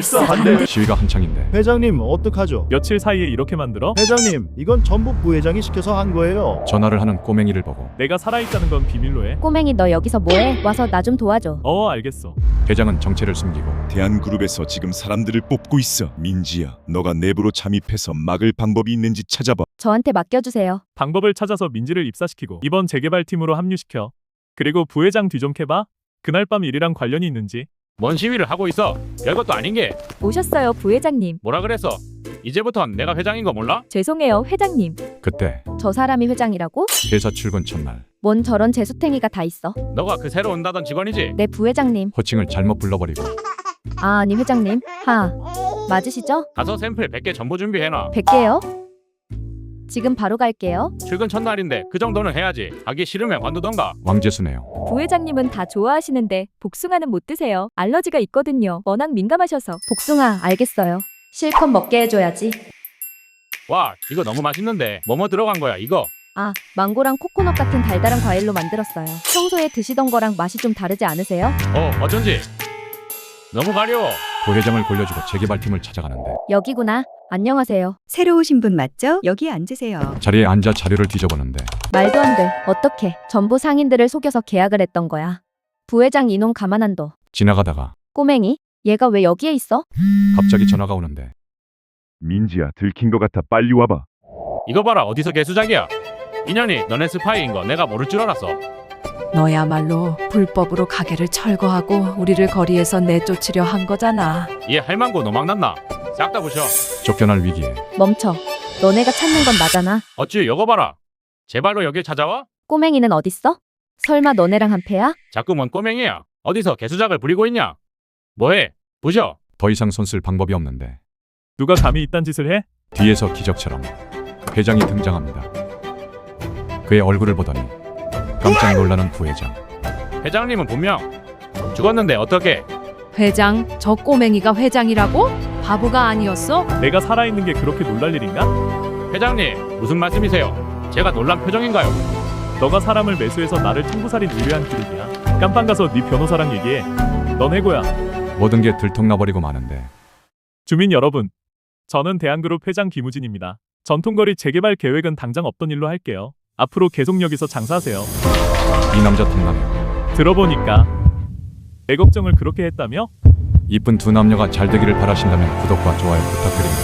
벌써 반대. 시위가 한창인데 회장님 어떡하죠? 며칠 사이에 이렇게 만들어? 회장님 이건 전부 부회장이 시켜서 한 거예요. 전화를 하는 꼬맹이를 보고 내가 살아있다는 건 비밀로 해. 꼬맹이 너 여기서 뭐해? 와서 나 좀 도와줘. 어 알겠어. 회장은 정체를 숨기고 대한그룹에서 지금 사람들을 뽑고 있어. 민지야, 너가 내부로 잠입해서 막을 방법이 있는지 찾아봐. 저한테 맡겨주세요. 방법을 찾아서 민지를 입사시키고 이번 재개발팀으로 합류시켜. 그리고 부회장 뒤 좀 캐봐. 그날 밤 일이랑 관련이 있는지. 뭔 시위를 하고 있어? 별것도 아닌 게 오셨어요, 부회장님. 뭐라 그랬어? 이제부턴 내가 회장인 거 몰라? 죄송해요, 회장님. 그때 저 사람이 회장이라고? 회사 출근 첫날 뭔 저런 재수탱이가 다 있어? 너가 그 새로 온다던 직원이지? 네, 부회장님. 호칭을 잘못 불러버리고 아, 아니 회장님. 하. 맞으시죠? 가서 샘플 100개 전부 준비해놔. 100개요? 지금 바로 갈게요. 출근 첫날인데 그 정도는 해야지. 하기 싫으면 관두던가. 왕재수네요. 부회장님은 다 좋아하시는데 복숭아는 못 드세요. 알러지가 있거든요. 워낙 민감하셔서. 복숭아, 알겠어요. 실컷 먹게 해줘야지. 와, 이거 너무 맛있는데. 뭐뭐 들어간 거야, 이거? 아, 망고랑 코코넛 같은 달달한 과일로 만들었어요. 평소에 드시던 거랑 맛이 좀 다르지 않으세요? 어, 어쩐지. 너무 가려워. 부회장을 골려주고 재개발팀을 찾아가는데 여기구나. 안녕하세요. 새로 오신 분 맞죠? 여기 앉으세요. 자리에 앉아 자료를 뒤져보는데 말도 안 돼. 어떻게? 전부 상인들을 속여서 계약을 했던 거야. 부회장 이놈 가만 안 둬. 지나가다가 꼬맹이? 얘가 왜 여기에 있어? 갑자기 전화가 오는데 민지야, 들킨 것 같아. 빨리 와봐. 이거 봐라, 어디서 개수작이야? 인연이 너네 스파이인 거 내가 모를 줄 알았어. 너야말로 불법으로 가게를 철거하고 우리를 거리에서 내쫓으려 한 거잖아. 얘 할망구 노망 났나? 싹 다 부셔. 쫓겨날 위기에 멈춰. 너네가 찾는 건 나잖아. 어찌 이거 봐라. 제발로 여길 찾아와? 꼬맹이는 어딨어? 설마 너네랑 한 패야? 자꾸 뭔 꼬맹이야. 어디서 개수작을 부리고 있냐? 뭐해? 부셔. 더 이상 손쓸 방법이 없는데 누가 감히 이딴 짓을 해? 뒤에서 기적처럼 회장이 등장합니다. 그의 얼굴을 보더니 깜짝 놀라는 부회장 회장님은 분명 죽었는데 어떻게? 회장, 저 꼬맹이가 회장이라고? 바보가 아니었어? 내가 살아있는 게 그렇게 놀랄 일인가? 회장님 무슨 말씀이세요? 제가 놀란 표정인가요? 너가 사람을 매수해서 나를 청부살인 의뢰한 기록이야. 깜빵 가서 네 변호사랑 얘기해. 넌 해고야. 모든 게 들통나버리고 마는데 주민 여러분, 저는 대한그룹 회장 김우진입니다. 전통거리 재개발 계획은 당장 없던 일로 할게요. 앞으로 계속 여기서 장사하세요. 이 남자 통감에 들어보니까 내 걱정을 그렇게 했다며? 이쁜 두 남녀가 잘 되기를 바라신다면 구독과 좋아요 부탁드립니다.